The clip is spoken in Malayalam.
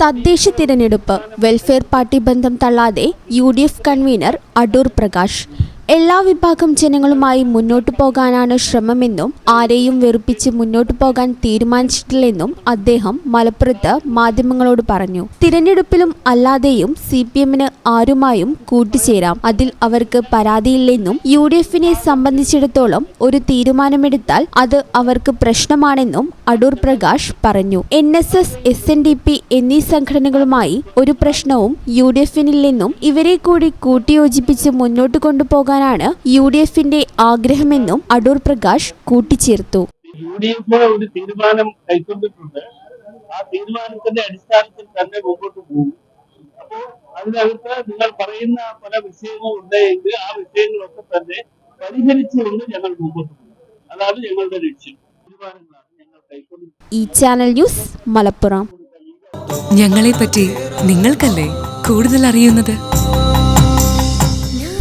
തദ്ദേശ തിരഞ്ഞെടുപ്പ് വെൽഫെയർ പാർട്ടി ബന്ധം തള്ളാതെ U D F convener Adoor Prakash. എല്ലാ വിഭാഗം ജനങ്ങളുമായി മുന്നോട്ടു പോകാനാണ് ശ്രമമെന്നും ആരെയും വെറുപ്പിച്ച് മുന്നോട്ടു പോകാൻ തീരുമാനിച്ചിട്ടില്ലെന്നും അദ്ദേഹം മലപ്പുറത്ത് മാധ്യമങ്ങളോട് പറഞ്ഞു. തിരഞ്ഞെടുപ്പിലും അല്ലാതെയും സി പി എമ്മിന് ആരുമായും കൂട്ടിച്ചേരാം. അതിൽ അവർക്ക് പരാതിയില്ലെന്നും യു ഡി എഫിനെ സംബന്ധിച്ചിടത്തോളം ഒരു തീരുമാനമെടുത്താൽ അത് അവർക്ക് പ്രശ്നമാണെന്നും അടൂർ പ്രകാശ് പറഞ്ഞു. N S S S N D P എന്നീ സംഘടനകളുമായി ഒരു പ്രശ്നവും യു ഡി എഫിനില്ലെന്നും ഇവരെ കൂടി കൂട്ടിയോജിപ്പിച്ച് മുന്നോട്ട് കൊണ്ടുപോകാനാണ് യു ഡി എഫിന്റെ ആഗ്രഹമെന്നും അടൂർ പ്രകാശ് കൂട്ടിച്ചേർത്തു. യു ഡി എഫ് ഒരു തീരുമാനം കൈക്കൊണ്ടിട്ടുണ്ട്. ആ തീരുമാനത്തിന്റെ അടിസ്ഥാനത്തിൽ തന്നെ മുമ്പോട്ട് പോകും. അപ്പോൾ അതിനകത്ത് നിങ്ങൾ പറയുന്ന പല വിഷയങ്ങളും ഉണ്ടെങ്കിൽ ആ വിഷയങ്ങളൊക്കെ തന്നെ പരിഹരിച്ചുകൊണ്ട് ഞങ്ങൾ മുമ്പോട്ട് പോകും. അതാണ് ഞങ്ങളുടെ ലക്ഷ്യം. തീരുമാനങ്ങളാണ് ഞങ്ങൾ കൈക്കൊണ്ടിരിക്കുന്നത്. ഈ ചാനൽ ന്യൂസ് മലപ്പുറം. ഞങ്ങളെപ്പറ്റി നിങ്ങൾക്കല്ലേ കൂടുതൽ അറിയുന്നത്?